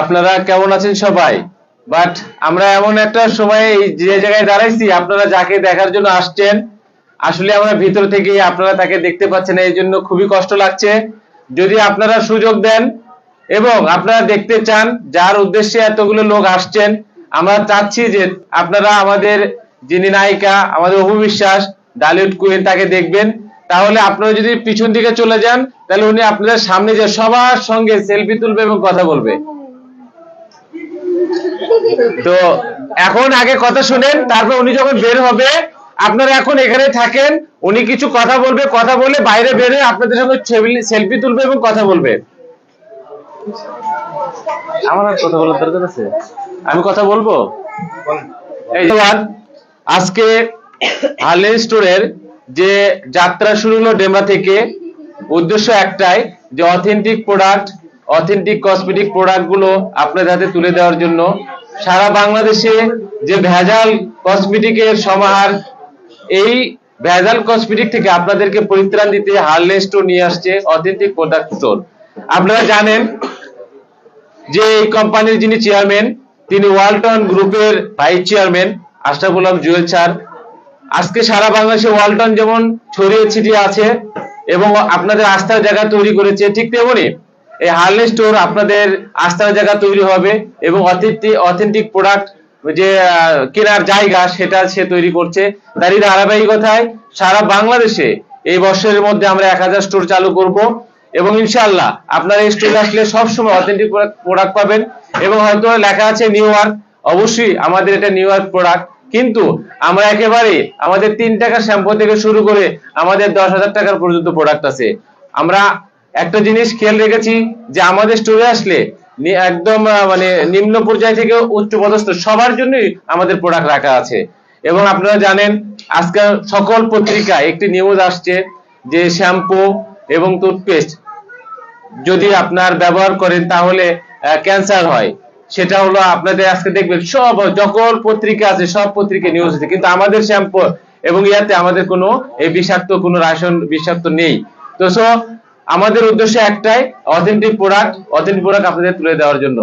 আপনারা কেমন আছেন সবাই? বাট আমরা এমন একটা সময় এই যে জায়গায় দাঁড়াইছি, আপনারা যাকে দেখার জন্য আসছেন, আসলে আমরা ভিতর থেকে আপনারা তাকে দেখতে পাচ্ছেন, এই জন্য খুবই কষ্ট লাগছে। যদি আপনারা সুযোগ দেন এবং আপনারা দেখতে চান যার উদ্দেশ্যে এতগুলো লোক আসছেন, আমরা চাচ্ছি যে আপনারা আমাদের যিনি নায়িকা, আমাদের অপু বিশ্বাস, ডালিউড কুইন তাকে দেখবেন। তাহলে আপনারা যদি পিছন দিকে চলে যান, তাহলে উনি আপনাদের সামনে যে সবার সঙ্গে সেলফি তুলবে এবং কথা বলবে। তো এখন আগে কথা শুনেন, তারপর উনি যখন বের হবে, আপনারা এখন এখানে থাকেন, উনি কিছু কথা বলবে, কথা বলে বাইরে বের হয়ে আপনাদের সঙ্গে সেলফি তুলবে এবং কথা বলবে। আমার আর কথা বলার দরকার আছে? আমি কথা বলব? আজকে হার্লেন স্টোরের যে যাত্রা শুরু হলো ডেমরা থেকে, উদ্দেশ্য একটাই, যে অথেন্টিক প্রোডাক্ট অথেন্টিক কসমেটিক প্রোডাক্টগুলো আপনাদের হাতে তুলে দেওয়ার জন্য। সারা বাংলাদেশে যে ভেজাল কসমেটিকের সমাহার, এই ভেজাল কসমেটিক থেকে আপনাদেরকে পরিত্রাণ দিতে হার্লে স্টোর নিয়ে আসছে অথেন্টিক প্রোডাক্ট স্টোর আপনারা জানেন যে এই কোম্পানির যিনি চেয়ারম্যান তিনি ওয়ালটন গ্রুপের vice chairman Ashraful Jewel sir. আজকে সারা বাংলাদেশে ওয়ালটন যেমন ছড়িয়ে ছিটিয়ে আছে এবং আপনাদের আস্থার জায়গা তৈরি করেছে, ঠিক তেমনি এই হার্লে স্টোর আপনাদের আস্থার জায়গা তৈরি হবে এবং অথেন্টিক অথেন্টিক প্রোডাক্ট যে কেনার জায়গা সেটা সে তৈরি করছে। তারই ধারাবাহিকতায় সারা বাংলাদেশে এই বছরের মধ্যে আমরা এক হাজার স্টোর চালু করব এবং ইনশাআল্লাহ আপনারা এই স্টোরে আসলে সবসময় অথেন্টিক প্রোডাক্ট পাবেন এবং হয়তো লেখা আছে নিউ ইয়র্ক অবশ্যই আমাদের এটা নিউ ইয়র্ক প্রোডাক্ট কিন্তু আমরা একেবারে আমাদের তিন টাকার শ্যাম্পু থেকে শুরু করে আমাদের দশ হাজার টাকার পর্যন্ত প্রোডাক্ট আছে। আমরা একটা জিনিস খেয়াল রেখেছি যে আমাদের স্টোরে আসলে একদম মানে নিম্ন পর্যায় থেকে উচ্চ পদস্থ সবার জন্যই আমাদের প্রোডাক্ট রাখা আছে। এবং আপনারা জানেন, আজকাল সকল পত্রিকায় একটি নিউজ আসছে যে শ্যাম্পু এবং টুথপেস্ট যদি আপনার ব্যবহার করেন তাহলে ক্যান্সার হয়। সেটা হলো আপনাদের আজকে দেখবেন, সব সকল পত্রিকা আছে, সব পত্রিকা নিউজ আছে। কিন্তু আমাদের শ্যাম্পু এবং ইয়াতে আমাদের কোনো এই বিষাক্ত, কোনো রাসায়ন বিষাক্ত নেই। তো সো আমাদের উদ্দেশ্য একটাই অথেন্টিক প্রোডাক্ট অথেন্টিক প্রোডাক্ট আপনাদের তুলে দেওয়ার জন্য।